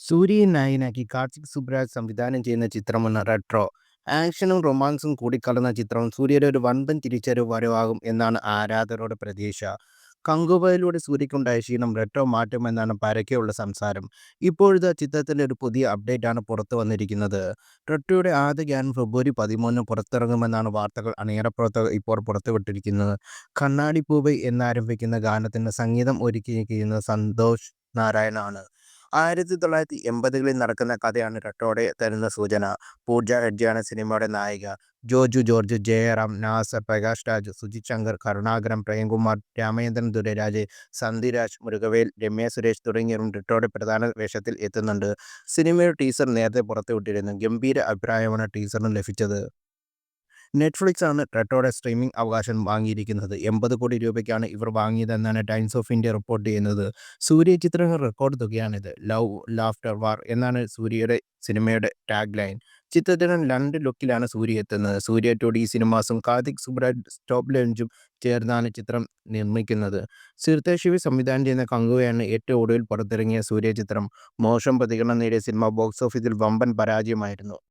സൂര്യയെ നായനാക്കി കാർത്തിക് സുബ്രാജ് സംവിധാനം ചെയ്യുന്ന ചിത്രമാണ് റെട്രോ. ആക്ഷനും റൊമാൻസും കൂടിക്കലർന്ന ചിത്രം സൂര്യയുടെ ഒരു വൻപൻ തിരിച്ചറിവ് വരവാകും എന്നാണ് ആരാധകരുടെ പ്രതീക്ഷ. കങ്കുവയിലൂടെ സൂര്യക്കുണ്ടായ ക്ഷീണം റെട്രോ മാറ്റുമെന്നാണ് പരക്കെയുള്ള സംസാരം. ഇപ്പോഴത്തെ ചിത്രത്തിന്റെ ഒരു പുതിയ അപ്ഡേറ്റാണ് പുറത്തു വന്നിരിക്കുന്നത്. റെട്രോയുടെ ആദ്യ ഗാനം ഫെബ്രുവരി പതിമൂന്നിന് പുറത്തിറങ്ങുമെന്നാണ് വാർത്തകൾ അണിയറപ്പുറത്ത് ഇപ്പോൾ പുറത്തുവിട്ടിരിക്കുന്നത്. കണ്ണാടി പൂവൈ എന്നാരംഭിക്കുന്ന ഗാനത്തിന് സംഗീതം ഒരുക്കിയിരിക്കുന്നത് സന്തോഷ് നാരായൺ ആണ്. ആയിരത്തി തൊള്ളായിരത്തി എൺപതുകളിൽ നടക്കുന്ന കഥയാണ് റട്ടോടെ തരുന്ന സൂചന. പൂജ ഹെഡ്ജിയാണ് സിനിമയുടെ നായിക. ജോജു ജോർജ്, ജയറാം, നാസ പ്രകാശ് രാജ്, സുജിത് ശങ്കർ, കരുണാകരൻ, പ്രേംകുമാർ, രാമചന്ദ്രൻ ദുരരാജ് സന്ധിരാജ്, മുരുകവേൽ, രമ്യ സുരേഷ് തുടങ്ങിയവരും ടിറ്റോയുടെ പ്രധാന വേഷത്തിൽ എത്തുന്നുണ്ട്. സിനിമയുടെ ടീസർ നേരത്തെ പുറത്തുവിട്ടിരുന്നു. ഗംഭീര അഭിപ്രായമാണ് ടീസറിന് ലഭിച്ചത്. നെറ്റ്ഫ്ലിക്സ് ആണ് റെട്രോയുടെ സ്ട്രീമിംഗ് അവകാശം വാങ്ങിയിരിക്കുന്നത്. എൺപത് കോടി രൂപയ്ക്കാണ് ഇവർ വാങ്ങിയതെന്നാണ് ടൈംസ് ഓഫ് ഇന്ത്യ റിപ്പോർട്ട് ചെയ്യുന്നത്. സൂര്യ ചിത്രങ്ങൾ റെക്കോർഡ് തുകയാണിത്. ലവ്, ലാഫ്റ്റർ, വാർ എന്നാണ് സൂര്യയുടെ സിനിമയുടെ ടാഗ് ലൈൻ. ചിത്രത്തിന് രണ്ട് ലുക്കിലാണ് സൂര്യ എത്തുന്നത്. സൂര്യ ടു ഡി സിനിമാസും കാർത്തിക് സുബ്രാജ് സ്റ്റോപ്പ് ലഞ്ചും ചേർന്നാണ് ചിത്രം നിർമ്മിക്കുന്നത്. സിർത്തെ ശിവി സംവിധാനം ചെയ്യുന്ന കങ്കുവയാണ് ഏറ്റവും ഒടുവിൽ പുറത്തിറങ്ങിയ സൂര്യ ചിത്രം. മോശം പ്രതികരണം നേടിയ സിനിമ ബോക്സ് ഓഫീസിൽ വമ്പൻ പരാജയമായിരുന്നു.